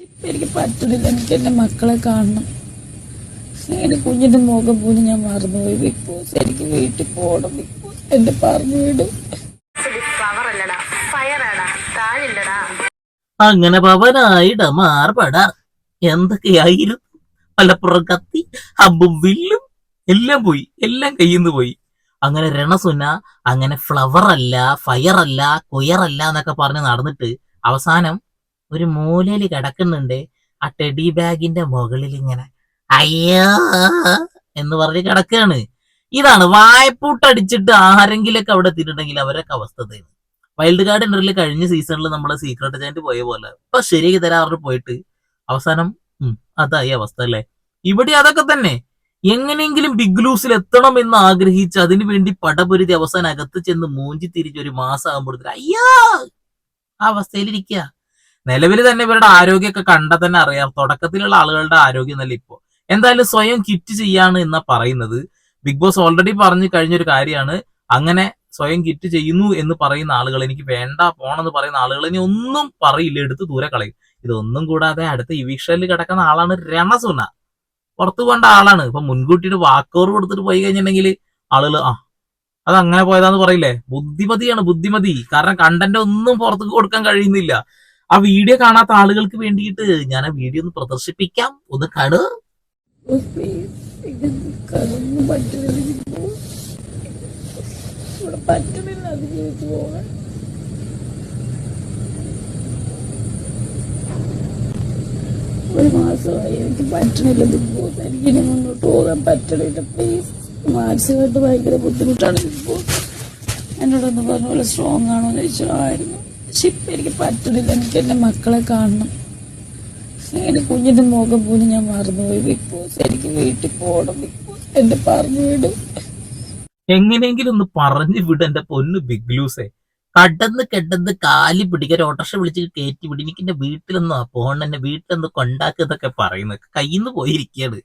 ഇപ്പൊ എനിക്ക് പറ്റണില്ല. എനിക്ക് എന്റെ മക്കളെ കാണണം. എന്റെ കുഞ്ഞിന്റെ മുഖം പോലും ഞാൻ മറന്നുപോയി. ബിഗ് ബോസ് എനിക്ക് വീട്ടിൽ പോകണം ബിഗ് ബോസ് എന്റെ പറഞ്ഞു വിടും. അങ്ങനെ പവനായിട മാർപട. എന്തൊക്കെയായിരുന്നു? പലപ്പുറം കത്തി ഹമ്പും വില്ലും എല്ലാം പോയി. എല്ലാം കയ്യിൽ നിന്ന് പോയി. അങ്ങനെ രണസുന അങ്ങനെ ഫ്ലവർ അല്ല ഫയർ അല്ല കുയറല്ല എന്നൊക്കെ പറഞ്ഞ് നടന്നിട്ട് അവസാനം ഒരു മൂലയിൽ കിടക്കുന്നുണ്ട് ആ ടെഡി ബാഗിന്റെ മുകളിൽ ഇങ്ങനെ അയ്യോ എന്ന് പറഞ്ഞ് കിടക്കുകയാണ്. ഇതാണ് വായ്പൂട്ടടിച്ചിട്ട് ആരെങ്കിലൊക്കെ അവിടെ എത്തിയിട്ടുണ്ടെങ്കിൽ അവരൊക്കെ അവസ്ഥ തരും വൈൽഡ് കാർഡ് ഇന്റർവ്യൂൽ കഴിഞ്ഞ സീസണിൽ നമ്മൾ സീക്രട്ട് ഏജന്റ് പോയ പോലെ ഇപ്പൊ ശരിയാക്കി തരാറ് പോയിട്ട് അവസാനം അതായി അവസ്ഥ അല്ലേ? ഇവിടെ അതൊക്കെ തന്നെ. എങ്ങനെയെങ്കിലും ബിഗ് ലൂസിൽ എത്തണം എന്ന് ആഗ്രഹിച്ച് അതിനു വേണ്ടി പടപൊരുതി അവസാനം അകത്ത് ചെന്ന് മൂഞ്ചി തിരിച്ച് ഒരു മാസം ആകുമ്പോഴത്തേക്ക് അയ്യാ ആ അവസ്ഥയിലിരിക്കുക നിലവിൽ തന്നെ ഇവരുടെ ആരോഗ്യമൊക്കെ കണ്ടാൽ തന്നെ അറിയാം. തുടക്കത്തിലുള്ള ആളുകളുടെ ആരോഗ്യം നല്ല ഇപ്പോൾ എന്തായാലും സ്വയം കിറ്റ് ചെയ്യാണ് എന്നാ പറയുന്നത്. ബിഗ് ബോസ് ഓൾറെഡി പറഞ്ഞു കഴിഞ്ഞൊരു കാര്യമാണ്. അങ്ങനെ സ്വയം കിറ്റ് ചെയ്യുന്നു എന്ന് പറയുന്ന ആളുകൾ എനിക്ക് വേണ്ട പോണെന്ന് പറയുന്ന ആളുകൾ ഇനി ഒന്നും പറയില്ല എടുത്ത് ദൂരെ കളയും. ഇതൊന്നും കൂടാതെ അടുത്ത ഇവിക്ഷനിൽ കിടക്കുന്ന ആളാണ് രണസുന പുറത്തു പോകേണ്ട ആളാണ്. ഇപ്പൊ മുൻകൂട്ടിയിട്ട് വാക്കോർ കൊടുത്തിട്ട് പോയി കഴിഞ്ഞിട്ടുണ്ടെങ്കിൽ ആളുകൾ ആ അത് അങ്ങനെ പോയതാന്ന് പറയില്ലേ? ബുദ്ധിമതിയാണ് ബുദ്ധിമതി. കാരണം കണ്ടന്റ് ഒന്നും പുറത്തു കൊടുക്കാൻ കഴിയുന്നില്ല. ആ വീഡിയോ കാണാത്ത ആളുകൾക്ക് വേണ്ടിയിട്ട് ഞാൻ ആ വീഡിയോ ഒന്ന് പ്രദർശിപ്പിക്കാം. ഒന്ന് പോകാൻ ഒരു മാസമായി എനിക്ക് പറ്റണില്ല ബോസ് എനിക്ക് ഇനി മുന്നോട്ട് പോകാൻ പറ്റണില്ല. പ്ലീസ് മാനസികമായിട്ട് ഭയങ്കര ബുദ്ധിമുട്ടാണ് ബോസ് എന്നോടൊന്ന് പറഞ്ഞ പോലെ സ്ട്രോങ് ആണോ എന്ന് ചോദിച്ചതായിരുന്നു പക്ഷെ എനിക്ക് പറ്റണില്ല. എനിക്ക് എന്റെ മക്കളെ കാണണം. എന്റെ കുഞ്ഞിന്റെ മുഖം പോലും ഞാൻ മറന്നുപോയി. ബിഗ് ബോസ് എനിക്ക് വീട്ടിൽ പോകണം ബിഗ് ബോസ് എന്റെ പറഞ്ഞു വിടും. എങ്ങനെയെങ്കിലും ഒന്ന് പറഞ്ഞു വിട് എന്റെ പൊന്നു ബിഗ് ലൂസേ കടന്ന് കെടന്ന് കാലി പിടിക്കാൻ ഓട്ടോറിക്ഷ വിളിച്ച് കയറ്റി വിടി. എനിക്ക് എന്റെ വീട്ടിലൊന്നും പോകണം എന്നെ വീട്ടിലൊന്ന് കൊണ്ടാക്കുക എന്നൊക്കെ പറയുന്നത്. കയ്യിൽ നിന്ന് പോയിരിക്കുകയാണ്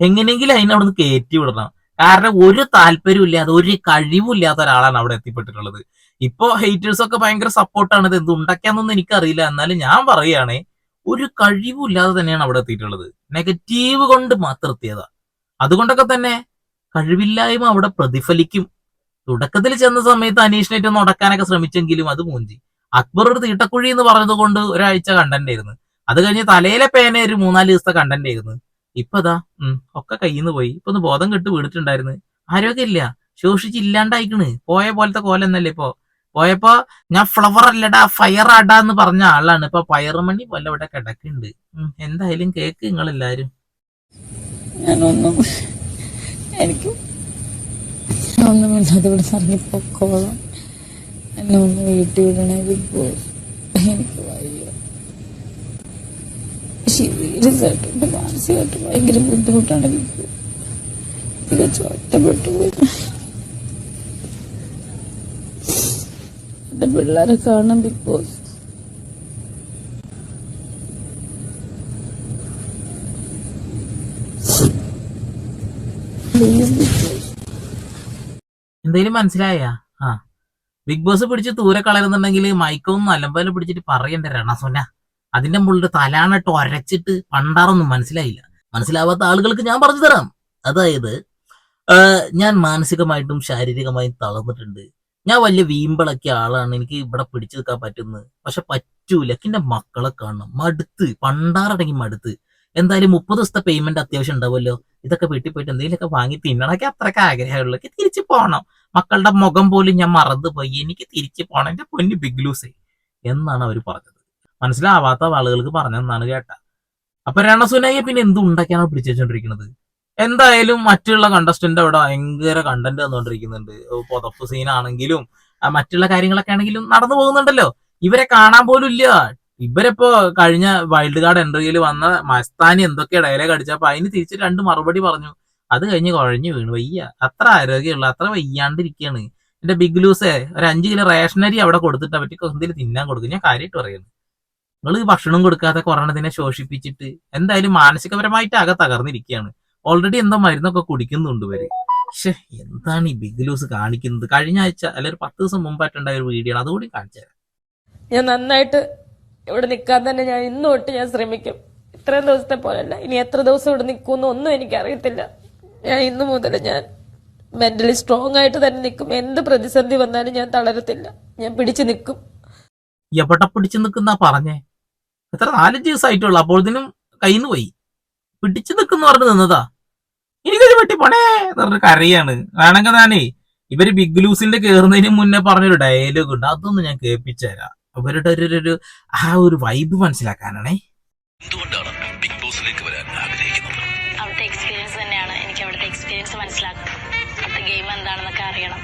എങ്ങനെയെങ്കിലും അതിനെ അവിടെ നിന്ന് കയറ്റി വിടണം. കാരണം ഒരു താല്പര്യം ഇല്ലാതെ ഒരു കഴിവും ഇല്ലാത്ത ഒരാളാണ് അവിടെ എത്തിപ്പെട്ടിട്ടുള്ളത്. ഇപ്പോ ഹേറ്റേഴ്സ് ഒക്കെ ഭയങ്കര സപ്പോർട്ടാണ് ഇത് ഉണ്ടാക്കാന്നൊന്നും എനിക്കറിയില്ല. എന്നാലും ഞാൻ പറയുകയാണെ ഒരു കഴിവും ഇല്ലാതെ തന്നെയാണ് അവിടെ എത്തിയിട്ടുള്ളത്. നെഗറ്റീവ് കൊണ്ട് മാത്രം എത്തിയതാ. അതുകൊണ്ടൊക്കെ തന്നെ കഴിവില്ലായ്മ അവിടെ പ്രതിഫലിക്കും. തുടക്കത്തിൽ ചെന്ന സമയത്ത് അനീഷിനേറ്റ് ഒന്ന് ഉടക്കാനൊക്കെ ശ്രമിച്ചെങ്കിലും അത് മൂഞ്ചി. അക്ബർ ഒരു തീട്ടക്കുഴി എന്ന് പറഞ്ഞത് കൊണ്ട് ഒരാഴ്ച കണ്ടന്റ് ആയിരുന്നു. അത് കഴിഞ്ഞ് തലയിലെ പേന ഒരു മൂന്നാൽ ദിവസത്തെ കണ്ടന്റ് ആയിരുന്നു. ഇപ്പൊ അതാ ഉം ഒക്കെ കയ്യിൽ നിന്ന് പോയി. ഇപ്പൊ ഒന്ന് ബോധം കെട്ട് വീണിട്ടുണ്ടായിരുന്നു. ആരോഗ്യമില്ല. ശോഷിച്ചില്ലാണ്ടായിക്കണ് പോയ പോലത്തെ കോലെന്നല്ലേ ഇപ്പൊ? പോയപ്പോ ഞാൻ ഫ്ലവർ അല്ലടാ ഫയർ ആടാ എന്ന് പറഞ്ഞ ആളാണ്. ഇപ്പൊ പയറുമണി പോലെ ഇവിടെ കിടക്കുന്നുണ്ട്. എന്തായാലും കേക്ക് നിങ്ങളെല്ലാരും. ഞാനൊന്നും എനിക്ക് ഒന്നും വീട്ടിൽ എനിക്ക് വയ്യ. ഭയങ്കര ബുദ്ധിമുട്ടാണ് ബിഗ് ബോസ്. ഒറ്റപ്പെട്ടു പോയി. എന്റെ പിള്ളേരെ കാണാൻ ബിഗ് ബോസ് എന്തെങ്കിലും മനസ്സിലായ? ആ. ബിഗ് ബോസ് പിടിച്ച് ദൂരെ കളയുന്നുണ്ടെങ്കിൽ മൈക്കൊന്നും നല്ലപോലെ പിടിച്ചിട്ട് പറയണ്ട രണസുന? അതിന്റെ മുകളിൽ തലാണിട്ട് ഒരച്ചിട്ട് പണ്ടാറൊന്നും മനസ്സിലായില്ല. മനസ്സിലാവാത്ത ആളുകൾക്ക് ഞാൻ പറഞ്ഞു തരാം അതായത് ഞാൻ മാനസികമായിട്ടും ശാരീരികമായും തളർന്നിട്ടുണ്ട്. ഞാൻ വലിയ വീമ്പിളക്കിയ ആളാണ്. എനിക്ക് ഇവിടെ പിടിച്ചു നിൽക്കാൻ പറ്റുന്നത്. പക്ഷെ പറ്റൂല. എന്റെ മക്കളെ കാണണം. മടുത്ത്. പണ്ടാറടങ്ങി മടുത്ത്. എന്തായാലും മുപ്പത് ദിവസത്തെ പേയ്മെന്റ് അത്യാവശ്യം ഉണ്ടാവുമല്ലോ. ഇതൊക്കെ വീട്ടിൽ പോയിട്ട് എന്തെങ്കിലുമൊക്കെ വാങ്ങി തിന്നണൊക്കെ അത്രയ്ക്ക് ആഗ്രഹമുള്ളൂ. തിരിച്ചു പോകണം മക്കളുടെ മുഖം പോലും ഞാൻ മറന്നുപോയി എനിക്ക് തിരിച്ചു പോകണം എന്റെ പൊന്ന് ബിഗ് ലൂസേ എന്നാണ് അവർ പറഞ്ഞത്. മനസ്സിലാവാത്ത ആളുകൾക്ക് പറഞ്ഞെന്നാണ് കേട്ട അപ്പൊ രണസുനയെ പിന്നെ എന്ത് ഉണ്ടാക്കിയാണ് പിടിച്ചു വെച്ചോണ്ടിരിക്കുന്നത്? എന്തായാലും മറ്റുള്ള കണ്ടസ്റ്റന്റ് അവിടെ ഭയങ്കര കണ്ടന്റ് വന്നുകൊണ്ടിരിക്കുന്നുണ്ട് പൊതപ്പ് സീനാണെങ്കിലും മറ്റുള്ള കാര്യങ്ങളൊക്കെ ആണെങ്കിലും നടന്നു പോകുന്നുണ്ടല്ലോ. ഇവരെ കാണാൻ പോലും ഇല്ല. ഇവരിപ്പോ കഴിഞ്ഞ വൈൽഡ് കാർഡ് എൻട്രിയിൽ വന്ന മസ്താനി എന്തൊക്കെ ഡയലോഗ് അടിച്ചപ്പോ അതിന് തിരിച്ച് രണ്ട് മറുപടി പറഞ്ഞു. അത് കഴിഞ്ഞ് കുഴഞ്ഞു വീണു. വയ്യ. അത്ര ആരോഗ്യമുള്ള അത്ര വയ്യാണ്ടിരിക്കുകയാണ് എന്റെ ബിഗ് ലൂസേ ഒരു അഞ്ച് കിലോ റേഷനരി അവിടെ കൊടുത്തിട്ട് പറ്റി എന്തെങ്കിലും തിന്നാൻ കൊടുക്കും. ഞാൻ കാര്യമായിട്ട് പറയുന്നു നിങ്ങൾ ഭക്ഷണം കൊടുക്കാതെ കൊറോണത്തിനെ ശോഷിപ്പിച്ചിട്ട് എന്തായാലും മാനസികപരമായിട്ട് ആകെ തകർന്നിരിക്കുകയാണ് ഓൾറെഡി എന്തോ മരുന്നൊക്കെ കുടിക്കുന്നുണ്ട് ഇവർ. പക്ഷെ എന്താണ് ഈ ബിഗ് ലൂസ് കാണിക്കുന്നത്? കഴിഞ്ഞ ആഴ്ച അല്ലെ ഒരു പത്ത് ദിവസം മുമ്പായിട്ടുണ്ടായ ഒരു വീഡിയോ ആണ്. അതുകൂടി കാണിച്ചു തരാം. ഞാൻ നന്നായിട്ട് ഇവിടെ നിൽക്കാൻ തന്നെ ഞാൻ ഇന്ന് തൊട്ട് ഞാൻ ശ്രമിക്കും. ഇത്രയും ദിവസത്തെ പോലല്ല ഇനി എത്ര ദിവസം ഇവിടെ നിൽക്കുമെന്ന് ഒന്നും എനിക്കറിയത്തില്ല. ഞാൻ ഇന്ന് മുതൽ ഞാൻ മെന്റലി സ്ട്രോങ് ആയിട്ട് തന്നെ നിൽക്കും. എന്ത് പ്രതിസന്ധി വന്നാലും ഞാൻ തളരത്തില്ല. ഞാൻ പിടിച്ചു നിൽക്കും. എവിടെ പിടിച്ചു നിൽക്കുന്ന പറഞ്ഞേ? എത്ര നാലഞ്ച് ദിവസമായിട്ടുള്ളൂ. അപ്പോഴത്തേനും കയ്യിൽ നിന്ന് പോയി. പിടിച്ചു നിൽക്കുന്ന പറഞ്ഞു നിന്നതാ. എനിക്കൊരു വെട്ടി പോണേ എന്ന് കറിയാണ് കരയാണ്. വേണമെങ്കിൽ താനേ ഇവർ ബിഗ് ലൂസിന്റെ കേറുന്നതിന് മുന്നേ പറഞ്ഞൊരു ഡയലോഗ് ഉണ്ട്. അതൊന്ന് ഞാൻ കേൾപ്പിച്ചുതരാം. അവരുടെ ഒരു ഒരു- ഒരു ആ ഒരു വൈബ് മനസ്സിലാക്കാനാണേ. എന്തുകൊണ്ടാണ് ബിഗ് ബോസിലേക്ക് വരാൻ ആഗ്രഹിക്കുന്നത്? അവിടുത്തെ എക്സ്പീരിയൻസ് തന്നെയാണ് എനിക്ക് അവിടുത്തെ എക്സ്പീരിയൻസ് മനസ്സിലാക്കുക അവിടുത്തെ ഗെയിം എന്താണെന്നൊക്കെ അറിയണം.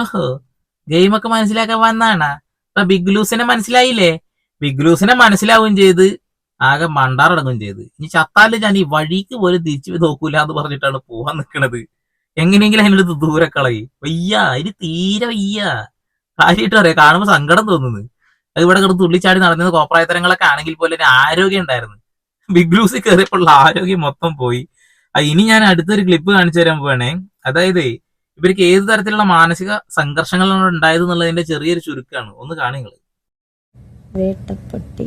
ഓഹോ. ഗെയിമൊക്കെ മനസ്സിലാക്കാൻ വന്നാണ്. അപ്പൊ ബിഗ് ലൂസിനെ മനസ്സിലായില്ലേ? ബിഗ് ലൂസിനെ മനസ്സിലാവുകയും ചെയ്ത്. ആകെ മണ്ടാറടങ്ങും ചെയ്ത്. ഇനി ചത്താലും ഞാൻ ഈ വഴിക്ക് പോലും തിരിച്ചു നോക്കൂല എന്ന് പറഞ്ഞിട്ടാണ് പോവാൻ നിൽക്കണത് എങ്ങനെയെങ്കിലും അതിനടുത്ത് ദൂരെ കളയി. വയ്യ അതിന് തീരെ വയ്യ. കാര്യമായിട്ട് പറയാം കാണുമ്പോൾ സങ്കടം തോന്നുന്നു. അത് ഇവിടെ കിടന്ന് തുള്ളിച്ചാടി നടന്നത് കോപ്രായത്തരങ്ങളൊക്കെ ആണെങ്കിൽ പോലെ ആരോഗ്യം ഉണ്ടായിരുന്നു. ബിഗ് ലൂസിൽ കയറിയപ്പോൾ ആരോഗ്യം മൊത്തം പോയി. ഇനി ഞാൻ അടുത്തൊരു ക്ലിപ്പ് കാണിച്ചു തരാൻ പോവാണേ. അതായത് ഇവർക്ക് ഏത് തരത്തിലുള്ള മാനസിക സംഘർഷങ്ങളാണ് ഉണ്ടായത് എന്നുള്ളതിന്റെ ചെറിയൊരു ചുരുക്കാണ്. ഒന്ന് കാണുക വേട്ടപ്പട്ടി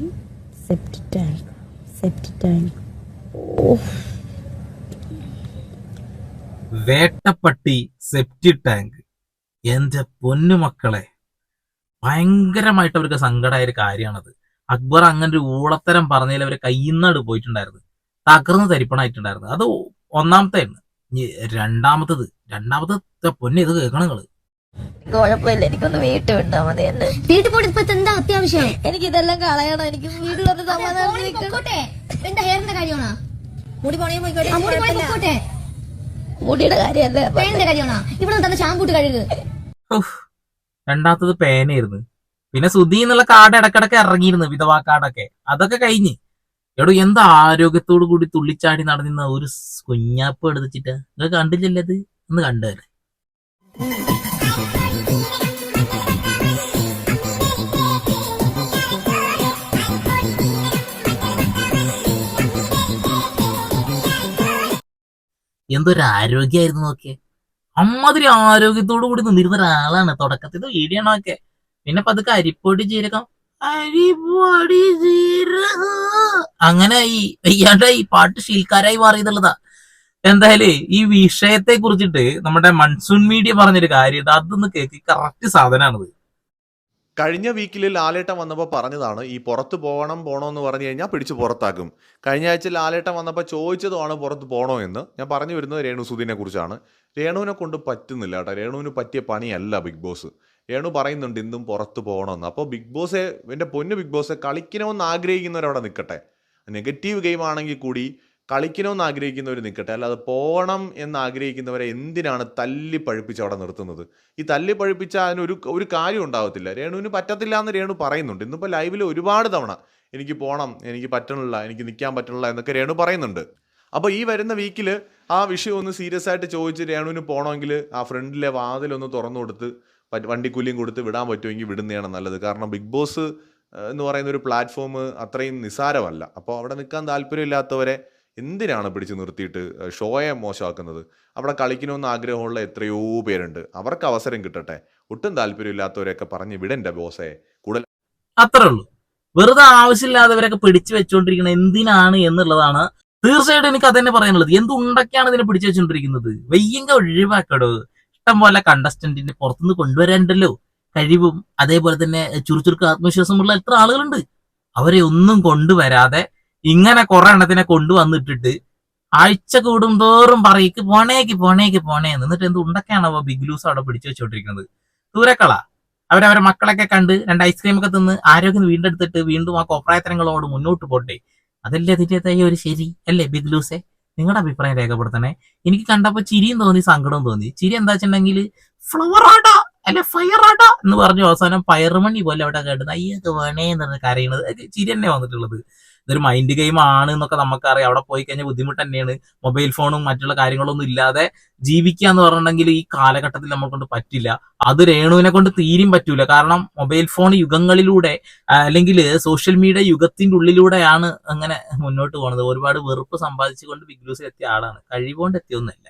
സെപ്റ്റി ടാങ്ക് സെപ്റ്റി ടാങ്ക് വേട്ടപ്പട്ടി സെപ്റ്റി ടാങ്ക് എന്റെ പൊന്നുമക്കളെ ഭയങ്കരമായിട്ട് അവർക്ക് സങ്കടമായ ഒരു കാര്യമാണത്. അക്ബർ അങ്ങനെ ഒരു ഊളത്തരം പറഞ്ഞതിൽ അവർ കയ്യിന്നാട് പോയിട്ടുണ്ടായിരുന്നു. തകർന്ന് തരിപ്പണായിട്ടുണ്ടായിരുന്നു. അത് ഒന്നാമത്തെ രണ്ടാമത്തത്. രണ്ടാമത്തെ പൊന്നെ ഇത് കേൾക്കണം കുഴപ്പമില്ല. എനിക്കൊന്ന് വീട്ടിൽ വിട്ടാ മതി എന്നെ വീട്ടിൽ പോയിട്ട് ഇപ്പൊ എന്താ അത്യാവശ്യം? എനിക്കിതെല്ലാം കളയണം. എനിക്ക് സമാധാനം ഹെയറിന്റെ കാര്യമാണോ? മുടി പോയി മുടിയുടെ കാര്യല്ലേ പേരിന്റെ കാര്യമാണോ? ഇവിടെ തന്നെ ഷാമ്പൂട്ട് കഴുകു. ഉഫ്. രണ്ടാമത്തത് പേനായിരുന്നു പിന്നെ സുധി എന്നുള്ള കാർഡ് ഇടക്കിടക്ക് ഇറങ്ങിയിരുന്നു വിധവാ കാടൊക്കെ അതൊക്കെ കഴിഞ്ഞ്. എടോ എന്താ ആരോഗ്യത്തോടു കൂടി തുള്ളിച്ചാടി നടന്നിരുന്ന ഒരു കുഞ്ഞാപ്പ് എടുത്തിട്ട്? നിങ്ങൾ കണ്ടില്ലല്ലേ അത് ഒന്ന് കണ്ടല്ലേ എന്തൊരു നോക്കിയേ. അമ്മാതിരി ആരോഗ്യത്തോടു കൂടി നിന്നിരുന്ന ഒരാളാണ് തുടക്കത്തിൽ. വീടിയണൊക്കെ പിന്നെ പതുക്കെ അരിപ്പൊടി ജീരകം. അരിപ്പൊടി ജീരകം. അങ്ങനെ ഈ വയ്യാണ്ടായി പാട്ട് ശീൽക്കാരായി മാറിയതുള്ളതാ. എന്തായാലും ഈ വിഷയത്തെ കുറിച്ചിട്ട് നമ്മുടെ മൺസൂൺ മീഡിയ പറഞ്ഞൊരു കാര്യം അതൊന്ന് കേക്ക്. കറക്റ്റ് സാധനമാണത് കഴിഞ്ഞ വീക്കിൽ ലാലേട്ടൻ വന്നപ്പോൾ പറഞ്ഞതാണ് ഈ പുറത്ത് പോകണം പോകണോ എന്ന് പറഞ്ഞു കഴിഞ്ഞാൽ പിടിച്ച് പുറത്താക്കും. കഴിഞ്ഞ ആഴ്ച ലാലേട്ടൻ വന്നപ്പോൾ ചോദിച്ചതുമാണ് പുറത്ത് പോകണോ എന്ന്. ഞാൻ പറഞ്ഞു വരുന്നത് രേണു സുധീനെ കുറിച്ചാണ്. രേണുവിനെ കൊണ്ട് പറ്റുന്നില്ല കേട്ടോ. രേണുവിന് പറ്റിയ പണിയല്ല ബിഗ് ബോസ്. രേണു പറയുന്നുണ്ട് ഇന്നും പുറത്ത് പോകണമെന്ന് അപ്പോൾ ബിഗ് ബോസെ എന്റെ പൊന്ന് ബിഗ് ബോസെ കളിക്കണമെന്ന് ആഗ്രഹിക്കുന്നവരവിടെ നിൽക്കട്ടെ നെഗറ്റീവ് ഗെയിം ആണെങ്കിൽ കൂടി കളിക്കണമെന്ന് ആഗ്രഹിക്കുന്നവർ നിൽക്കട്ടെ. അല്ലാതെ പോകണം എന്ന് ആഗ്രഹിക്കുന്നവരെ എന്തിനാണ് തല്ലി പഴുപ്പിച്ച് അവിടെ നിർത്തുന്നത്? ഈ തല്ലി പഴുപ്പിച്ച അതിനൊരു ഒരു കാര്യം ഉണ്ടാവത്തില്ല. രേണുവിന് പറ്റത്തില്ല എന്ന് രേണു പറയുന്നുണ്ട്. ഇന്നിപ്പോൾ ലൈവിൽ ഒരുപാട് തവണ എനിക്ക് പോകണം എനിക്ക് പറ്റണില്ല എനിക്ക് നിൽക്കാൻ പറ്റണില്ല എന്നൊക്കെ രേണു പറയുന്നുണ്ട്. അപ്പോൾ ഈ വരുന്ന വീക്കിൽ ആ വിഷയം ഒന്ന് സീരിയസ് ആയിട്ട് ചോദിച്ച് രേണുവിന് പോകണമെങ്കിൽ ആ ഫ്രണ്ടിലെ വാതിലൊന്ന് തുറന്നു കൊടുത്ത് വണ്ടി വണ്ടിക്കൂലിയും കൊടുത്ത് വിടാൻ പറ്റുമെങ്കിൽ വിടുന്നതാണ് നല്ലത്. കാരണം ബിഗ് ബോസ് എന്ന് പറയുന്ന ഒരു പ്ലാറ്റ്ഫോം അത്രയും നിസാരമല്ല. അപ്പോൾ അവിടെ നിൽക്കാൻ താല്പര്യമില്ലാത്തവരെ എന്തിനാണ് പിടിച്ച് നിർത്തിയിട്ട് ഷോയെ മോശമാക്കുന്നത്? അവിടെ കളിക്കണമെന്ന് ആഗ്രഹമുള്ള എത്രയോ പേരുണ്ട്. അവർക്ക് അവസരം കിട്ടട്ടെ. ഒട്ടും താല്പര്യമില്ലാത്തവരെയൊക്കെ പറഞ്ഞ് വിടണ്ട ബോസേ. കൂടുതൽ അത്രേ ഉള്ളൂ. വെറുതെ ആവശ്യമില്ലാത്തവരൊക്കെ പിടിച്ചു വെച്ചുകൊണ്ടിരിക്കുന്നത് എന്തിനാണ് എന്നുള്ളതാണ് തീർച്ചയായിട്ടും എനിക്ക് അതന്നെ പറയാനുള്ളത്. എന്തുണ്ടൊക്കെയാണ് ഇതിനെ പിടിച്ചു വെച്ചുകൊണ്ടിരിക്കുന്നത് വയ്യങ്ക ഒഴിവാക്കടോ. ഇഷ്ടം പോലെ കണ്ടസ്റ്റന്റിനെ പുറത്തുനിന്ന് കൊണ്ടുവരാണ്ടല്ലോ. കഴിവും അതേപോലെ തന്നെ ചുറുചുറുക്ക് ആത്മവിശ്വാസമുള്ള എത്ര ആളുകളുണ്ട്. അവരെ ഒന്നും കൊണ്ടുവരാതെ ഇങ്ങനെ കുറെ എണ്ണത്തിനെ കൊണ്ടുവന്നിട്ടിട്ട് ആഴ്ച കൂടുന്തോറും പറയ്ക്ക് പോണേക്ക് പോണേക്ക് പോണേന്ന് എന്നിട്ട് എന്ത് ഉണ്ടൊക്കെയാണോ ബിഗ് ലൂസ് അവിടെ പിടിച്ചു വെച്ചുകൊണ്ടിരിക്കുന്നത് ദൂരക്കള. അവരവരെ മക്കളൊക്കെ കണ്ട് രണ്ട് ഐസ്ക്രീം ഒക്കെ തിന്ന് ആരോഗ്യം വീണ്ടെടുത്തിട്ട് വീണ്ടും ആ കോപ്രായത്തരങ്ങളോട് മുന്നോട്ട് പോട്ടെ. അതല്ലേ അതിന്റെതായ ഒരു ശരി അല്ലേ ബിഗ് ലൂസേ നിങ്ങളുടെ അഭിപ്രായം രേഖപ്പെടുത്തണേ. എനിക്ക് കണ്ടപ്പോൾ ചിരിയും തോന്നി സങ്കടവും തോന്നി. ചിരി എന്താ വെച്ചിട്ടുണ്ടെങ്കിൽ ഫ്ലവർ ആടാ അല്ലെ ഫയർ ആടാ എന്ന് പറഞ്ഞു അവസാനം പയറുമണി പോലെ അവിടെ കേട്ടത് അയ്യൊക്കെ വേണേ കരയണത് ചിരി തന്നെ വന്നിട്ടുള്ളത്. ഇതൊരു മൈൻഡ് ഗെയിം ആണ് എന്നൊക്കെ നമുക്കറിയാം. അവിടെ പോയി കഴിഞ്ഞാൽ ബുദ്ധിമുട്ട് തന്നെയാണ്. മൊബൈൽ ഫോണും മറ്റുള്ള കാര്യങ്ങളൊന്നും ഇല്ലാതെ ജീവിക്കുക എന്ന് പറഞ്ഞിട്ടുണ്ടെങ്കിൽ ഈ കാലഘട്ടത്തിൽ നമ്മളെ കൊണ്ട് പറ്റില്ല. അത് രേണുവിനെ കൊണ്ട് തീരും പറ്റൂല. കാരണം മൊബൈൽ ഫോൺ യുഗങ്ങളിലൂടെ അല്ലെങ്കിൽ സോഷ്യൽ മീഡിയ യുഗത്തിന്റെ ഉള്ളിലൂടെയാണ് അങ്ങനെ മുന്നോട്ട് പോകുന്നത് ഒരുപാട് വെറുപ്പ് സമ്പാദിച്ചുകൊണ്ട് ബിഗ് ബോസിൽ എത്തിയ ആളാണ്. കഴിവുകൊണ്ട് എത്തിയൊന്നുമില്ല.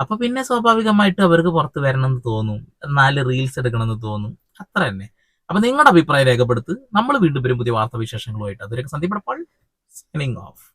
അപ്പൊ പിന്നെ സ്വാഭാവികമായിട്ട് അവർക്ക് പുറത്ത് വരണം എന്ന് തോന്നും. നാല് റീൽസ് എടുക്കണം എന്ന് തോന്നും. അത്ര തന്നെ. അപ്പൊ നിങ്ങളുടെ അഭിപ്രായം രേഖപ്പെടുത്ത് നമ്മൾ വീണ്ടും വരും പുതിയ വാർത്താവിശേഷങ്ങളുമായിട്ട്. അതിലേക്ക് സന്ദീപ് സൈനിങ് ഓഫ്